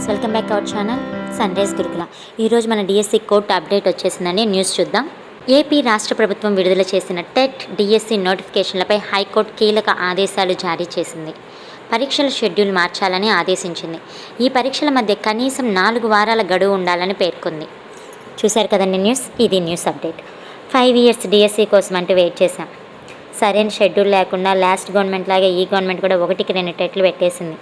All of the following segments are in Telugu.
Friends welcome back our channel sunrise Gurukula ఈరోజు మన డిఎస్సి కోర్టు అప్డేట్ వచ్చేసిందని న్యూస్ చూద్దాం. ఏపీ రాష్ట్ర ప్రభుత్వం విడుదల చేసిన టెట్ డిఎస్సి నోటిఫికేషన్లపై హైకోర్టు కీలక ఆదేశాలు జారీ చేసింది. పరీక్షల షెడ్యూల్ మార్చాలని ఆదేశించింది. ఈ పరీక్షల మధ్య కనీసం నాలుగు వారాల గడువు ఉండాలని పేర్కొంది. చూశారు కదండి న్యూస్? ఇది news update. Five years DSC కోసం అంటూ వెయిట్ చేశాం. సరైన షెడ్యూల్ లేకుండా లాస్ట్ గవర్నమెంట్ లాగే ఈ గవర్నమెంట్ కూడా ఒకటికి రెండు టెట్లు పెట్టేసింది.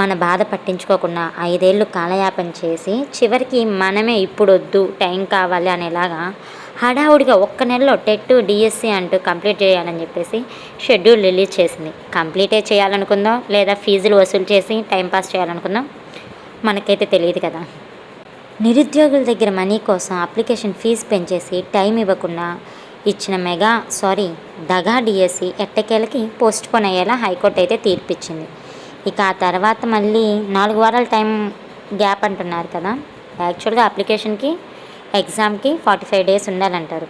మన బాధ పట్టించుకోకుండా ఐదేళ్ళు కాలయాపన చేసి చివరికి మనమే ఇప్పుడు వద్దు టైం కావాలి అనేలాగా హడావుడిగా ఒక్క నెలలో టెట్ డిఎస్సి అంటూ కంప్లీట్ చేయాలని చెప్పేసి షెడ్యూల్ రిలీజ్ చేసింది. కంప్లీటే చేయాలనుకుందాం లేదా ఫీజులు వసూలు చేసి టైంపాస్ చేయాలనుకుందాం? మనకైతే తెలియదు కదా. నిరుద్యోగుల దగ్గర మనీ కోసం అప్లికేషన్ ఫీజు పెంచేసి టైం ఇవ్వకుండా ఇచ్చిన మెగా సారీ దగా డిఎస్సి ఎట్టకేలకి పోస్ట్ పోన్ అయ్యేలా హైకోర్టు అయితే తీర్పిచ్చింది. ఇక ఆ తర్వాత మళ్ళీ నాలుగు వారాల టైం గ్యాప్ అంటున్నారు కదా. యాక్చువల్గా అప్లికేషన్కి ఎగ్జామ్కి ఫార్టీ ఫైవ్ డేస్ ఉండాలంటారు.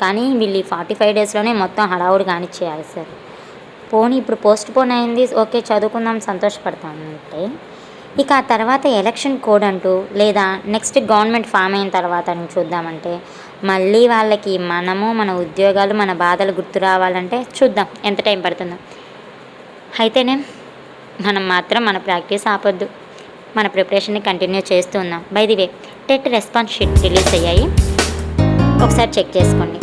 కానీ వీళ్ళు ఈ ఫార్టీ ఫైవ్ డేస్లోనే మొత్తం హడావుడి కానిచ్చేయాలి సార్. పోనీ ఇప్పుడు పోస్ట్ పోన్ అయింది ఓకే చదువుకుందాం సంతోషపడతామంటే ఇక ఆ తర్వాత ఎలక్షన్ కోడ్ అంటూ లేదా నెక్స్ట్ గవర్నమెంట్ ఫామ్ అయిన తర్వాత అని చూద్దామంటే మళ్ళీ వాళ్ళకి మనము మన ఉద్యోగాలు మన బాధలు గుర్తు రావాలంటే చూద్దాం ఎంత టైం పడుతుందో. అయితేనే మనం మాత్రం మన ప్రాక్టీస్ ఆపొద్దు. మన ప్రిపరేషన్ని కంటిన్యూ చేస్తూ ఉన్నాం. By the way TET response sheet release అయ్యాయి. ఒకసారి చెక్ చేసుకోండి.